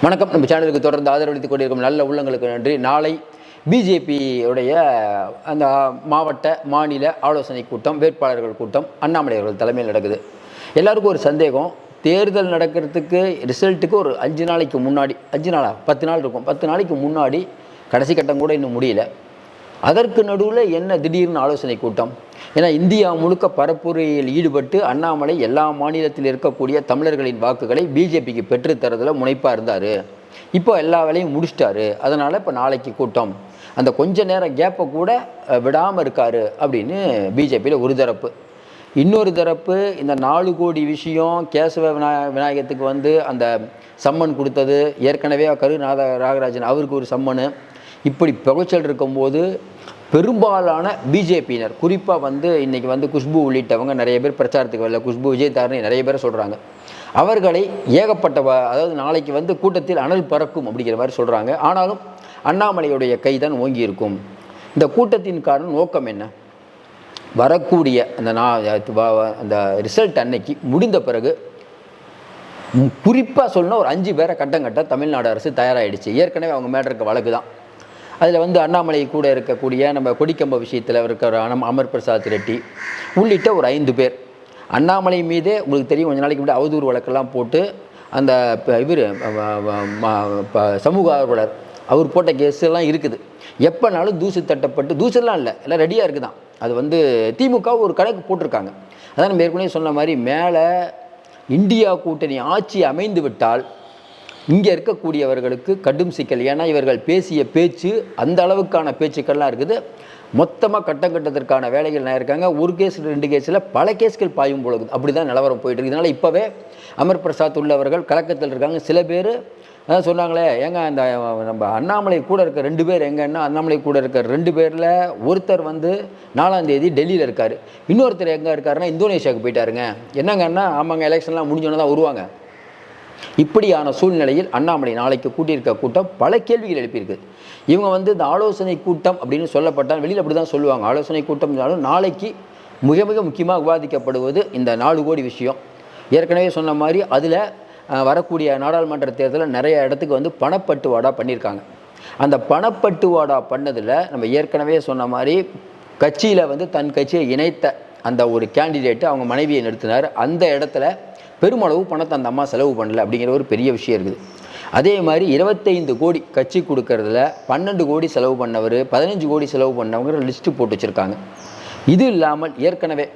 வணக்கம். நம்ம சேனலுக்கு தொடர்ந்து ஆதரவளித்துக் கொண்டிருக்கும் நல்ல உள்ளங்களுக்கு நன்றி. நாளை பிஜேபியுடைய அந்த மாவட்ட மாநில ஆலோசனை கூட்டம் வேட்பாளர்கள் கூட்டம் அண்ணாமலை அவர்கள் தலைமையில் நடக்குது. எல்லாருக்கும் ஒரு சந்தேகம். தேர்தல் நடக்கிறதுக்கு ரிசல்ட்டுக்கு ஒரு அஞ்சு நாளைக்கு முன்னாடி அஞ்சு நாளா? பத்து நாள் இருக்கும். பத்து நாளைக்கு முன்னாடி கடைசி கட்டம் கூட இன்னும் முடியல. அதற்கு நடுவில் என்ன திடீர்னு ஆலோசனை கூட்டம்? ஏன்னா இந்தியா முழுக்க பரப்புரையில் ஈடுபட்டு அண்ணாமலை எல்லா மாநிலத்தில் இருக்கக்கூடிய தமிழர்களின் வாக்குகளை பிஜேபிக்கு பெற்றுத்தரதில் முனைப்பாக இருந்தார். இப்போ எல்லா வேலையும் முடிச்சிட்டாரு. அதனால் இப்போ நாளைக்கு கூட்டம். அந்த கொஞ்ச நேரம் கேப்பை கூட விடாமல் இருக்காரு அப்படின்னு பிஜேபியில் ஒரு தரப்பு. இன்னொரு தரப்பு இந்த நாலு கோடி விஷயம் கேசவ விநாய விநாயகத்துக்கு வந்து அந்த சம்மன் கொடுத்தது. ஏற்கனவே கருநாத ராகராஜன் அவருக்கு ஒரு சம்மனு. இப்படி புகைச்சல் இருக்கும்போது பெரும்பாலான பிஜேபியினர் குறிப்பாக வந்து இன்றைக்கி வந்து குஷ்பு உள்ளிட்டவங்க நிறைய பேர் பிரச்சாரத்துக்கு வரல. குஷ்பு விஜய் தாரணி நிறைய பேர் சொல்கிறாங்க அவர்களை ஏகப்பட்ட அதாவது நாளைக்கு வந்து கூட்டத்தில் அனல் பறக்கும் அப்படிங்கிற மாதிரி சொல்கிறாங்க ஆனாலும் அண்ணாமலையுடைய கை தான் ஓங்கி இருக்கும். இந்த கூட்டத்தின் காரணம் நோக்கம் என்ன? வரக்கூடிய அந்த நான் அந்த ரிசல்ட் அன்னைக்கு முடிந்த பிறகு குறிப்பாக சொல்லணும் ஒரு அஞ்சு பேரை கட்டம் கட்ட தமிழ்நாடு அரசு தயாராகிடுச்சு ஏற்கனவே அவங்க மேடருக்கு வழக்கு தான் அதில் வந்து அண்ணாமலை கூட இருக்கக்கூடிய நம்ம கொடிக்கம்ப விஷயத்தில் இருக்கிற அனம் அமர் பிரசாத் ரெட்டி உள்ளிட்ட ஒரு ஐந்து பேர். அண்ணாமலை மீதே உங்களுக்கு தெரியும் கொஞ்ச நாளைக்கு முன்னாடி அவதூறு வழக்கெல்லாம் போட்டு அந்த இவர் சமூக ஆர்வலர். அவர் போட்ட கேஸ் எல்லாம் இருக்குது. எப்போனாலும் தூசு தட்டப்பட்டு தூசெல்லாம் இல்லை எல்லாம் ரெடியாக இருக்குதான். அது வந்து திமுக ஒரு கணக்கு போட்டிருக்காங்க. அதான் நம்ம ஏற்கனவே சொன்ன மாதிரி மேலே இந்தியா கூட்டணி ஆட்சி அமைந்து விட்டால் இங்கே இருக்கக்கூடியவர்களுக்கு கடும் சிக்கல். ஏன்னா இவர்கள் பேசிய பேச்சு அந்த அளவுக்கான பேச்சுக்கள்லாம் இருக்குது. மொத்தமாக கட்டம் கட்டத்திற்கான வேலைகள் நான் இருக்காங்க. ஒரு கேஸ் ரெண்டு கேஸில் பல கேஸ்கள் பாயும் போல இருக்குது அப்படி தான் நிலவரம் போயிட்டு இருக்கு இதனால் இப்போவே அமர் பிரசாத் உள்ளவர்கள் கலக்கத்தில் இருக்காங்க. சில பேர் அதான் சொன்னாங்களே ஏங்க அந்த நம்ம அண்ணாமலை கூட இருக்க ரெண்டு பேர் எங்கன்னா அண்ணாமலை கூட இருக்க ரெண்டு பேரில் ஒருத்தர் வந்து நாலாம் தேதி டெல்லியில் இருக்கார். இன்னொருத்தர் எங்கே இருக்காருன்னா இந்தோனேஷியாவுக்கு போயிட்டாருங்க. என்னங்கன்னா ஆமாங்க எலெக்ஷன்லாம் முடிஞ்சோன்னே தான் வருவாங்க. இப்படியான சூழ்நிலையில் அண்ணாமலை நாளைக்கு கூட்டியிருக்க கூட்டம் பல கேள்விகள் எழுப்பியிருக்கு. இவங்க வந்து இந்த ஆலோசனை கூட்டம் அப்படின்னு சொல்லப்பட்டால் வெளியில் அப்படி தான் சொல்லுவாங்க. ஆலோசனை கூட்டம்னாலும் நாளைக்கு மிக மிக முக்கியமாக விவாதிக்கப்படுவது இந்த நாலு கோடி விஷயம். ஏற்கனவே சொன்ன மாதிரி அதில் வரக்கூடிய நாடாளுமன்ற தேர்தலில் நிறைய இடத்துக்கு வந்து பணப்பட்டுவாடா பண்ணியிருக்காங்க. அந்த பணப்பட்டுவாடா பண்ணதில் நம்ம ஏற்கனவே சொன்ன மாதிரி கட்சியில் வந்து தன் கட்சியை இணைத்த அந்த ஒரு கேண்டிடேட்டு அவங்க மனைவியை நிறுத்தினார். அந்த இடத்துல பெருமளவு பணத்தை அந்த அம்மா செலவு பண்ணல அப்படிங்கிற ஒரு பெரிய விஷயம் இருக்குது. அதே மாதிரி இருபத்தைந்து கோடி கட்சி கொடுக்கறதுல பன்னெண்டு கோடி செலவு பண்ணவர் பதினஞ்சு கோடி செலவு பண்ணவங்க லிஸ்ட்டு போட்டு வச்சுருக்காங்க. இது இல்லாமல் ஏற்கனவே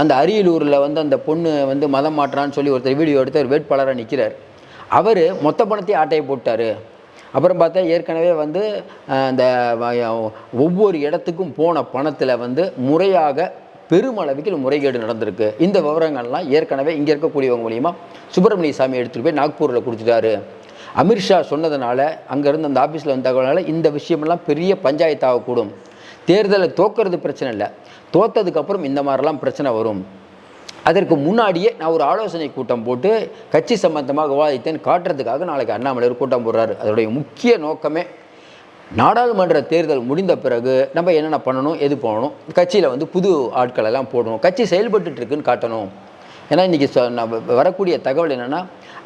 அந்த அரியலூரில் வந்து அந்த பொண்ணு வந்து மதம் மாற்றான்னு சொல்லி ஒருத்தர் வீடியோ எடுத்து ஒரு வேட்பாளராக நிற்கிறார் அவர் மொத்த பணத்தையும் ஆட்டையை போட்டார். அப்புறம் பார்த்தா ஏற்கனவே வந்து அந்த ஒவ்வொரு இடத்துக்கும் போன பணத்தில் வந்து முறையாக பெருமளவுக்கு முறைகேடு நடந்திருக்கு. இந்த விவரங்கள்லாம் ஏற்கனவே இங்கே இருக்கக்கூடியவங்க மூலியமாக சுப்பிரமணிய சாமி எடுத்துகிட்டு போய் நாக்பூரில் கொடுத்துட்டாரு. அமித்ஷா சொன்னதுனால அங்கேருந்து அந்த ஆஃபீஸில் வந்த தகவலால் இந்த விஷயமெல்லாம் பெரிய பஞ்சாயத்தாகக்கூடும் தேர்தலை தோக்கிறது பிரச்சனை இல்லை. தோத்ததுக்கப்புறம் இந்த மாதிரிலாம் பிரச்சனை வரும். அதற்கு முன்னாடியே நான் ஒரு ஆலோசனை கூட்டம் போட்டு கட்சி சம்பந்தமாக விவாதித்தேன் காட்டுறதுக்காக நாளைக்கு அண்ணாமலையர் கூட்டம் போடுறாரு. அதோடைய முக்கிய நோக்கமே நாடாளுமன்ற தேர்தல் முடிந்த பிறகு நம்ம என்னென்ன பண்ணணும் எது பண்ணணும் கட்சியில் வந்து புது ஆட்கள் எல்லாம் போடணும். கட்சி செயல்பட்டுட்டு இருக்குன்னு காட்டணும். ஏன்னா இன்றைக்கி வரக்கூடிய தகவல் என்னென்னா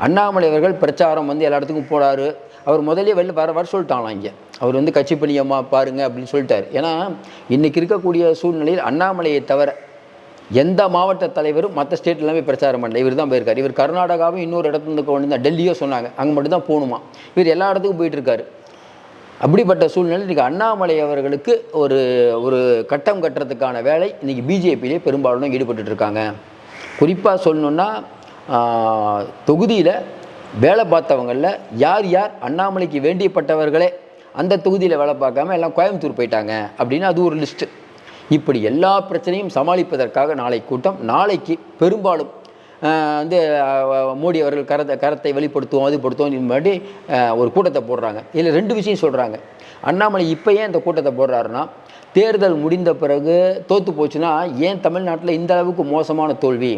அண்ணாமலை அவர்கள் பிரச்சாரம் வந்து எல்லா இடத்துக்கும் போறாரு அவர் முதலே வெளில வர வர சொல்லிட்டாங்களாம் இங்கே. அவர் வந்து கட்சி பணியம்மா பாருங்க அப்படின்னு சொல்லிட்டார். ஏன்னா இன்றைக்கி இருக்கக்கூடிய சூழ்நிலையில் அண்ணாமலையை தவிர எந்த மாவட்ட தலைவரும் மற்ற ஸ்டேட் எல்லாமே பிரச்சாரம் பண்ணல. இவர் தான் போயிருக்கார். இவர் கர்நாடகாவும் இன்னொரு இடத்துல இருந்து கொண்டு வந்தா டெல்லியோ சொன்னாங்க. அங்கே மட்டும்தான் போகணுமா? இவர் எல்லா இடத்துக்கும் போயிட்டு இருக்காரு. அப்படிப்பட்ட சூழ்நிலை இன்றைக்கி அண்ணாமலை அவர்களுக்கு ஒரு ஒரு கட்டம் கட்டுறதுக்கான வேலை இன்றைக்கி பிஜேபியிலே பெரும்பாலும் ஈடுபட்டுருக்காங்க குறிப்பாக சொல்லணுன்னா தொகுதியில் வேலை பார்த்தவங்களில் யார் யார் அண்ணாமலைக்கு வேண்டியப்பட்டவர்களே அந்த தொகுதியில் வேலை பார்க்காம எல்லாம் கோயம்புத்தூர் போயிட்டாங்க அப்படின்னு அது ஒரு லிஸ்ட்டு. இப்படி எல்லா பிரச்சனையும் சமாளிப்பதற்காக நாளை கூட்டம் நாளைக்கு பெரும்பாலும் வந்து மோடி அவர்கள் கரத்தை கரத்தை வெளிப்படுத்துவோம் அதுப்படுத்துவோம் மாதிரி ஒரு கூட்டத்தை போடுறாங்க. இதில் ரெண்டு விஷயம் சொல்கிறாங்க அண்ணாமலை இப்போ ஏன் இந்த கூட்டத்தை போடுறாருன்னா தேர்தல் முடிந்த பிறகு தோற்று போச்சுன்னா ஏன் தமிழ்நாட்டில் இந்த அளவுக்கு மோசமான தோல்வி?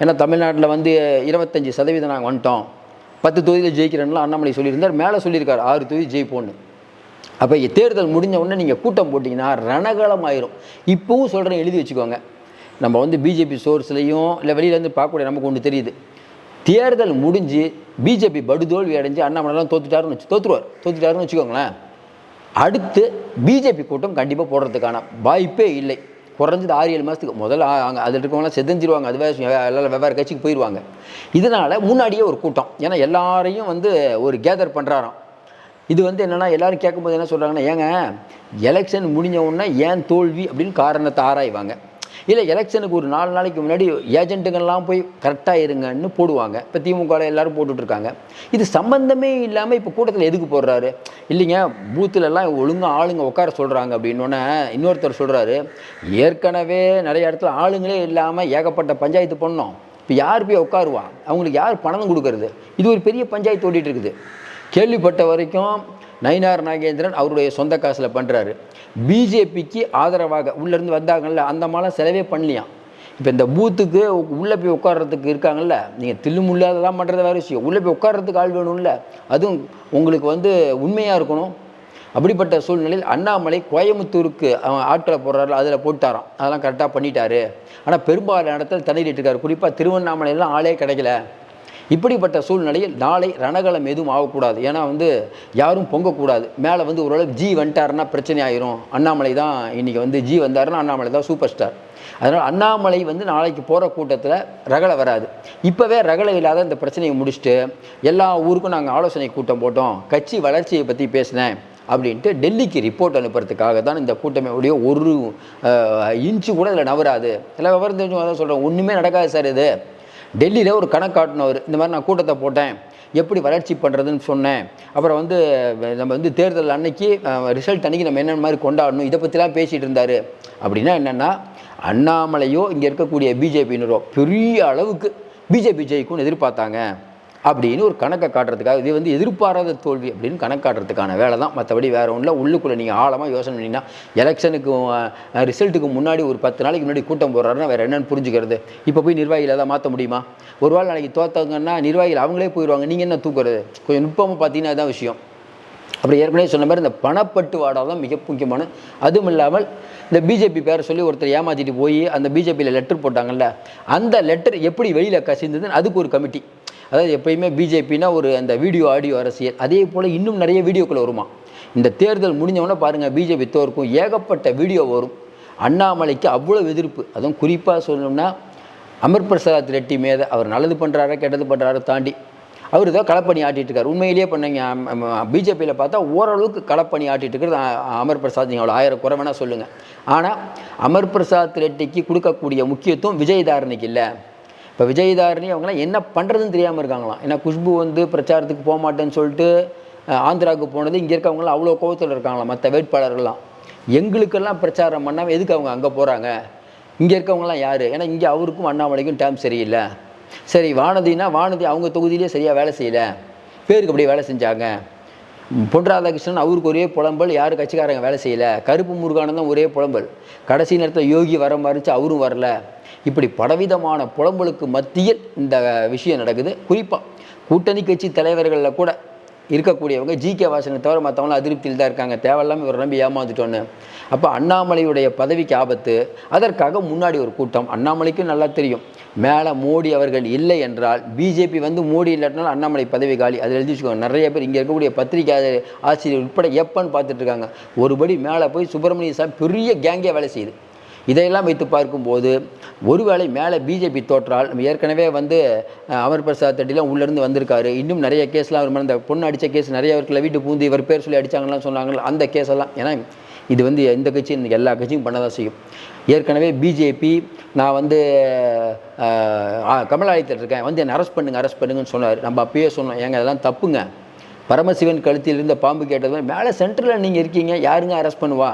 ஏன்னா தமிழ்நாட்டில் வந்து இருபத்தஞ்சி சதவீதம் நாங்கள் வந்துட்டோம். பத்து தொகுதியில் ஜெயிக்கிறேன்லாம் அண்ணாமலை சொல்லியிருந்தார். மேலே சொல்லியிருக்காரு ஆறு தொகுதி ஜெயிப்போன்னு அப்போ தேர்தல் முடிஞ்ச உடனே நீங்கள் கூட்டம் போட்டிங்கன்னா ரணகலம் ஆயிரும் இப்போவும் சொல்கிறேன் எழுதி வச்சுக்கோங்க. நம்ம வந்து பிஜேபி சோர்ஸ்லையும் இல்லை வெளியிலேருந்து பார்க்கக்கூடிய நமக்கு ஒன்று தெரியுது. தேர்தல் முடிஞ்சு பிஜேபி படுதோல்வி அடைஞ்சு அண்ணாமலைலாம் தோத்துட்டாருன்னு வச்சு தோத்துருவார். தோத்துட்டாருன்னு வச்சுக்கோங்களேன். அடுத்து பிஜேபி கூட்டம் கண்டிப்பாக போடுறதுக்கான வாய்ப்பே இல்லை. குறைஞ்சது ஆறு ஏழு மாதத்துக்கு முதல்ல அங்கே அதில் இருக்கவங்களாம் செதஞ்சிருவாங்க. அது வேறு எல்லாம் வெவ்வேறு கட்சிக்கு போயிடுவாங்க இதனால் முன்னாடியே ஒரு கூட்டம். ஏன்னா எல்லாரையும் வந்து ஒரு கேதர் பண்ணுறாராம் இது வந்து என்னென்னா எல்லோரும் கேட்கும்போது என்ன சொல்கிறாங்கன்னா ஏங்க எலெக்ஷன் முடிஞ்ச உடனே ஏன் தோல்வி? அப்படின்னு காரணத்தை ஆராய்வாங்க. இல்லை எலெக்ஷனுக்கு ஒரு நாலு நாளைக்கு முன்னாடி ஏஜென்ட்டுங்கள்லாம் போய் கரெக்டாக இருங்கன்னு போடுவாங்க. இப்போ திமுகவில் எல்லாரும் போட்டுட்ருக்காங்க இது சம்பந்தமே இல்லாமல் இப்போ கூட்டத்தில் எதுக்கு போடுறாரு? இல்லைங்க பூத்துலலாம் ஒழுங்காக ஆளுங்க உட்கார சொல்கிறாங்க அப்படின்னோடனே இன்னொருத்தர் சொல்கிறாரு ஏற்கனவே நிறைய இடத்துல ஆளுங்களே இல்லாமல் ஏகப்பட்ட பஞ்சாயத்து பண்ணோம். இப்போ யார் போய் உட்காருவா? அவங்களுக்கு யார் பணம் கொடுக்கறது? இது ஒரு பெரிய பஞ்சாயத்து ஓடிட்டு இருக்குது. கேள்விப்பட்ட வரைக்கும் நயினார் நாகேந்திரன் அவருடைய சொந்த காசில் பண்ணுறாரு. பிஜேபிக்கு ஆதரவாக உள்ளேருந்து வந்தாங்கல்ல அந்த மாதிரிலாம் செலவே பண்ணலையாம் இப்போ இந்த பூத்துக்கு உள்ளே போய் உட்கார்றதுக்கு இருக்காங்கல்ல நீங்கள் தில்லுமுள்ளாதெல்லாம் பண்ணுறது வேறு விஷயம். உள்ளே போய் உட்கார்றதுக்கு ஆள் வேணும்ல அதுவும் உங்களுக்கு வந்து உண்மையாக இருக்கணும். அப்படிப்பட்ட சூழ்நிலையில் அண்ணாமலை கோயம்புத்தூருக்கு அவன் ஆட்களை போடுறாரு அதில் போட்டாராம். அதெல்லாம் கரெக்டாக பண்ணிட்டாரு. ஆனால் பெரும்பாலான இடத்துல தண்ணிட்டு இருக்காரு குறிப்பாக திருவண்ணாமலையெல்லாம் ஆளே கிடைக்கல. இப்படிப்பட்ட சூழ்நிலையில் நாளை ரணகலம் எதுவும் ஆகக்கூடாது. ஏன்னா வந்து யாரும் பொங்கக்கூடாது. மேலே வந்து ஓரளவு ஜி வந்துட்டாருன்னா பிரச்சனை ஆயிரும். அண்ணாமலை தான் இன்றைக்கி வந்து ஜி வந்தாருன்னா அண்ணாமலை தான் சூப்பர் ஸ்டார். அதனால் அண்ணாமலை வந்து நாளைக்கு போகிற கூட்டத்தில் ரகலை வராது. இப்போவே ரகலை இல்லாத இந்த பிரச்சனையை முடிச்சுட்டு எல்லா ஊருக்கும் நாங்கள் ஆலோசனை கூட்டம் போட்டோம். கட்சி வளர்ச்சியை பற்றி பேசினேன் அப்படின்ட்டு டெல்லிக்கு ரிப்போர்ட் அனுப்புறதுக்காக தான் இந்த கூட்டமே உடைய ஒரு இன்ச்சு கூட இதில் நவராது. எல்லாம் விவரம் தெரிஞ்சவங்க தான் சொல்கிறேன் ஒன்றுமே நடக்காது சார் இது. டெல்லியில் ஒரு கணக்கு காட்டினவர் இந்த மாதிரி நான் கூட்டத்தை போட்டேன் எப்படி வளர்ச்சி பண்ணுறதுன்னு சொன்னேன். அப்புறம் வந்து நம்ம வந்து தேர்தல் அன்னைக்கு ரிசல்ட் அன்னைக்கு நம்ம என்னென்ன மாதிரி கொண்டாடணும் இதை பற்றிலாம் பேசிகிட்டு இருந்தார். அப்படின்னா என்னென்னா அண்ணாமலையோ இங்கே இருக்கக்கூடிய பிஜேபியினரோ பெரிய அளவுக்கு பிஜேபி ஜெயிக்கும்னு எதிர்பார்த்தாங்க. அப்படின்னு ஒரு கணக்கை காட்டுறதுக்காக இது வந்து எதிர்பாராத தோல்வி அப்படின்னு கணக்கு காட்டுறதுக்கான வேலை தான். மற்றபடி வேறு ஒன்றும் உள்ளுக்குள்ளே நீங்கள் ஆழமாக யோசனை பண்ணிங்கன்னா எலெக்ஷனுக்கு ரிசல்ட்டுக்கு முன்னாடி ஒரு பத்து நாளைக்கு முன்னாடி கூட்டம் போடுறாருன்னா வேறு என்னென்னு புரிஞ்சுக்கிறது. இப்போ போய் நிர்வாகியில் எதாவது மாற்ற முடியுமா? ஒரு வேளை நாளைக்கு தோத்தாங்கன்னா நிர்வாகிகள் அவங்களே போயிடுவாங்க நீங்கள் என்ன தூக்குறது? கொஞ்சம் நுட்பமாக பார்த்தீங்கன்னா அதுதான் விஷயம். அப்புறம் ஏற்கனவே சொன்ன மாதிரி இந்த பணப்பட்டுவாடா தான் மிக முக்கியமான. அதுவும் இல்லாமல் இந்த பிஜேபி பேரை சொல்லி ஒருத்தர் ஏமாற்றிட்டு போய் அந்த பிஜேபியில் லெட்டர் போட்டாங்கல்ல அந்த லெட்டர் எப்படி வெளியில் கசிந்ததுன்னு அதுக்கு ஒரு கமிட்டி அதாவது எப்பயுமே பிஜேபினா ஒரு அந்த வீடியோ ஆடியோ அரசியல். அதே போல் இன்னும் நிறைய வீடியோக்கள் வருமா? இந்த தேர்தல் முடிஞ்சவொடனே பாருங்கள் பிஜேபி தோற்கும். ஏகப்பட்ட வீடியோ வரும். அண்ணாமலைக்கு அவ்வளோ எதிர்ப்பு. அதுவும் குறிப்பாக சொல்லணும்னா அமர் பிரசாத் ரெட்டி மேத அவர் நல்லது பண்ணுறாரா கெட்டது பண்ணுறாரா தாண்டி. அவர் தான் களப்பணி ஆட்டிட்டுருக்கார் உண்மையிலேயே பண்ணீங்க பிஜேபியில் பார்த்தா ஓரளவுக்கு களப்பணி ஆட்டிட்டு இருக்கிறது அமர் பிரசாத் நீங்கள் அவ்வளோ ஆயிரம் குறை வேணால் சொல்லுங்கள் ஆனால் அமர் பிரசாத் ரெட்டிக்கு கொடுக்கக்கூடிய முக்கியத்துவம் விஜயதாரணிக்கு இல்லை. இப்போ விஜயதாரணி அவங்களாம் என்ன பண்ணுறதுன்னு தெரியாமல் இருக்காங்களாம். ஏன்னா குஷ்பு வந்து பிரச்சாரத்துக்கு போக மாட்டேன்னு சொல்லிட்டு ஆந்திராவுக்கு போனது இங்கே இருக்கவங்களாம் அவ்வளோ கோவத்தில் இருக்காங்களாம் மற்ற வேட்பாளர்கள்லாம். எங்களுக்கெல்லாம் பிரச்சாரம் பண்ணாமல் எதுக்கு அவங்க அங்கே போகிறாங்க இங்கே இருக்கவங்களாம் யார்? ஏன்னா இங்கே அவருக்கும் அண்ணாமலைக்கும் டேம் சரியில்லை. சரி வானதினா வானதி அவங்க தொகுதியிலே சரியாக வேலை செய்யலை. பேருக்கு அப்படியே வேலை செஞ்சாங்க. பொன் ராதாகிருஷ்ணன் அவருக்கு ஒரே புலம்பல் யார் கட்சிக்காரங்க வேலை செய்யலை? கருப்பு முருகானந்தம் ஒரே புலம்பல். கடைசி நேரத்தில் யோகி வர மாதிரிச்சு அவரும் வரல. இப்படி பலவிதமான புலம்பலுக்கு மத்தியில் இந்த விஷயம் நடக்குது. குறிப்பாக கூட்டணி கட்சி தலைவர்களில் கூட இருக்கக்கூடியவங்க ஜி கே வாசனை தவிர மற்றவங்களாம் அதிருப்தியில் தான் இருக்காங்க. தேவையில்லாமல் இவர் நம்பி ஏமாந்துட்டோன்னு. அப்போ அண்ணாமலையுடைய பதவிக்கு ஆபத்து. அதற்காக முன்னாடி ஒரு கூட்டம். அண்ணாமலைக்கும் நல்லா தெரியும். மேலே மோடி அவர்கள் இல்லை என்றால் பிஜேபி வந்து மோடி இல்லாட்டினாலும் அண்ணாமலை பதவி காலி. அதில் எழுதி வச்சுக்கோங்க. நிறைய பேர் இங்கே இருக்கக்கூடிய பத்திரிகை ஆசிரியர் உட்பட எப்பன்னு பார்த்துட்ருக்காங்க ஒருபடி மேலே போய் சுப்பிரமணிய சாமி பெரிய கேங்கே வேலை செய்யுது. இதையெல்லாம் வைத்து பார்க்கும்போது ஒருவேளை மேலே பிஜேபி தோற்றால் நம்ம ஏற்கனவே வந்து அமர் பிரசாத் ரெட்டிலாம் உள்ளேருந்து வந்திருக்காரு. இன்னும் நிறைய கேஸ்லாம் அவர் அந்த இந்த பொண்ணு அடித்த கேஸ் நிறைய இருக்குல்ல வீட்டு பூந்து இவர் பேர் சொல்லி அடித்தாங்கலாம் சொன்னாங்களா அந்த கேஸெல்லாம் ஏன்னா இது வந்து எந்த கட்சியும் எல்லா கட்சியும் பண்ண தான் செய்யும். ஏற்கனவே பிஜேபி நான் வந்து அஹ், கமலாலயத்தில் இருக்கேன். வந்து என்னை அரெஸ்ட் பண்ணுங்க அரெஸ்ட் பண்ணுங்கன்னு சொன்னார். நம்ம அப்பயே சொன்னோம் ஏங்க அதெல்லாம் தப்புங்க. பரமசிவன் கழுத்தில் இருந்த பாம்பு கேட்டது மேலே சென்டரில் நீங்கள் இருக்கீங்க யாருங்க அரெஸ்ட் பண்ணுவா?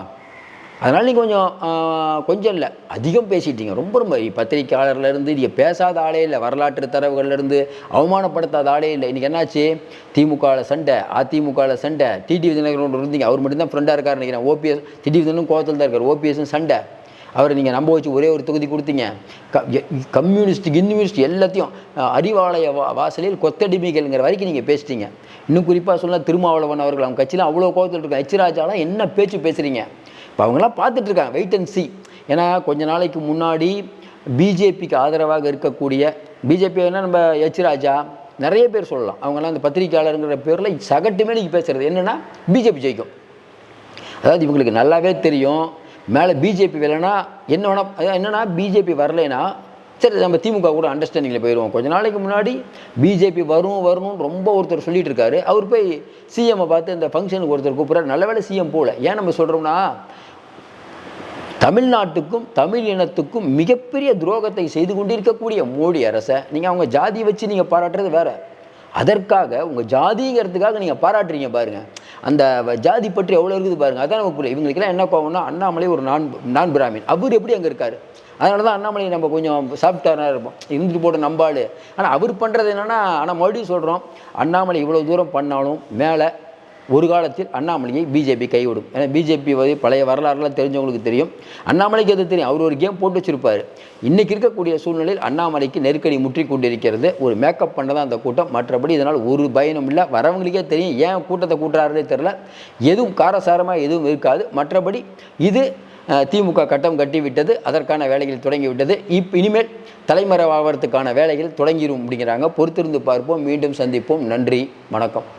அதனால் நீங்கள் கொஞ்சம் கொஞ்சம் இல்லை. அதிகம் பேசிட்டீங்க. ரொம்ப ரொம்ப பத்திரிக்கையாளர்லேருந்து நீங்கள் பேசாத ஆளே இல்லை. வரலாற்று தரவுகள்லேருந்து அவமானப்படுத்தாத ஆளே இல்லை. இன்றைக்கி என்னாச்சு? திமுகவில் சண்டை அதிமுகவில் சண்டை. டிடி விஜயநகரோடு இருந்தீங்க. அவர் மட்டும்தான் ஃப்ரெண்டாக இருக்காரு நினைக்கிறேன். ஓபிஎஸ் டிடி விஜயனும் கோவத்தில் தான் இருக்கார். ஓபிஎஸும் சண்டை. அவரை நீங்கள் நம்ப வச்சு ஒரே ஒரு தொகுதி கொடுத்தீங்க. க கம்யூனிஸ்ட் கிம்யூனிஸ்ட் எல்லாத்தையும் அறிவாலய வா வாசலில் கொத்தடிமைகள்ங்கிற வரைக்கும் நீங்கள் பேசிட்டீங்க. இன்னும் குறிப்பாக சொன்னால் திருமாவளவன் அவர்கள் அவங்க கட்சியில் அவ்வளோ கோவத்தில் இருக்காங்க. எச்ராஜாலாம் என்ன பேச்சு பேசுகிறீங்க இப்போ அவங்களாம் பார்த்துட்ருக்காங்க வெயிட் அண்ட் சி ஏன்னா கொஞ்ச நாளைக்கு முன்னாடி பிஜேபிக்கு ஆதரவாக இருக்கக்கூடிய பிஜேபி நம்ம எச் ராஜா நிறைய பேர் சொல்லலாம். அவங்கெல்லாம் அந்த பத்திரிக்கையாளருங்கிற பேரில் சகட்டுமே நீங்கள் பேசுகிறது என்னென்னா பிஜேபி ஜெயிக்கும். அதாவது இவங்களுக்கு நல்லாவே தெரியும். மேலே பிஜேபி வரலைன்னா என்ன வேணால் என்னென்னா பிஜேபி வரலைன்னா சரி நம்ம திமுக கூட அண்டர்ஸ்டாண்டிங்கில் போயிடுவோம் கொஞ்ச நாளைக்கு முன்னாடி பிஜேபி வரும் வரணும்னு ரொம்ப ஒருத்தர் சொல்லிட்டு இருக்காரு. அவர் போய் சிஎம்மை பார்த்து இந்த ஃபங்க்ஷனுக்கு ஒருத்தர் கூப்பிட்றாரு. நல்ல வேலை சிஎம் போகல ஏன் நம்ம சொல்கிறோம்னா தமிழ்நாட்டுக்கும் தமிழ் இனத்துக்கும் மிகப்பெரிய துரோகத்தை செய்து கொண்டிருக்கக்கூடிய மோடி அரசை நீங்கள் அவங்க ஜாதி வச்சு நீங்கள் பாராட்டுறது வேற. அதற்காக உங்கள் ஜாதிங்கிறதுக்காக நீங்கள் பாராட்டுறீங்க பாருங்க. அந்த ஜாதி பற்றி எவ்வளோ இருக்குது பாருங்க. அதான் நமக்கு புரியல இவங்களுக்கெல்லாம் என்ன கோவம்னா அண்ணாமலை ஒரு நான் நான் பிராமின். அவர் எப்படி அங்கே இருக்கார்? அதனால தான் அண்ணாமலை நம்ம கொஞ்சம் சாஃப்டாக இருப்போம். இருந்துட்டு போட்டு நம்பாள். ஆனால் அவர் பண்ணுறது என்னென்னா ஆனால் மறுபடியும் சொல்கிறோம் அண்ணாமலை இவ்வளோ தூரம் பண்ணாலும் மேலே ஒரு காலத்தில் அண்ணாமலையை பிஜேபி கைவிடும். ஏன்னா பிஜேபி வந்து பழைய வரலாறுலாம் தெரிஞ்சவங்களுக்கு தெரியும். அண்ணாமலைக்கு எது தெரியும். அவர் ஒரு கேம் போட்டு வச்சுருப்பார். இன்றைக்கி இருக்கக்கூடிய சூழ்நிலையில் அண்ணாமலைக்கு நெருக்கடி முற்றி கொண்டிருக்கிறது. ஒரு மேக்கப் பண்ண தான் அந்த கூட்டம். மற்றபடி இதனால் ஒரு பயனும் இல்லை. வரவங்களுக்கே தெரியும். ஏன் கூட்டத்தை கூட்டுறாருன்னே தெரில எதுவும் காரசாரமாக எதுவும் இருக்காது. மற்றபடி இது திமுக கட்டம் கட்டிவிட்டது அதற்கான வேலைகள் தொடங்கிவிட்டது. இப் இனிமேல் தலைமறைவாகிறதுக்கான வேலைகள் தொடங்கிடும் அப்படிங்கிறாங்க. பொறுத்திருந்து பார்ப்போம். மீண்டும் சந்திப்போம். நன்றி. வணக்கம்.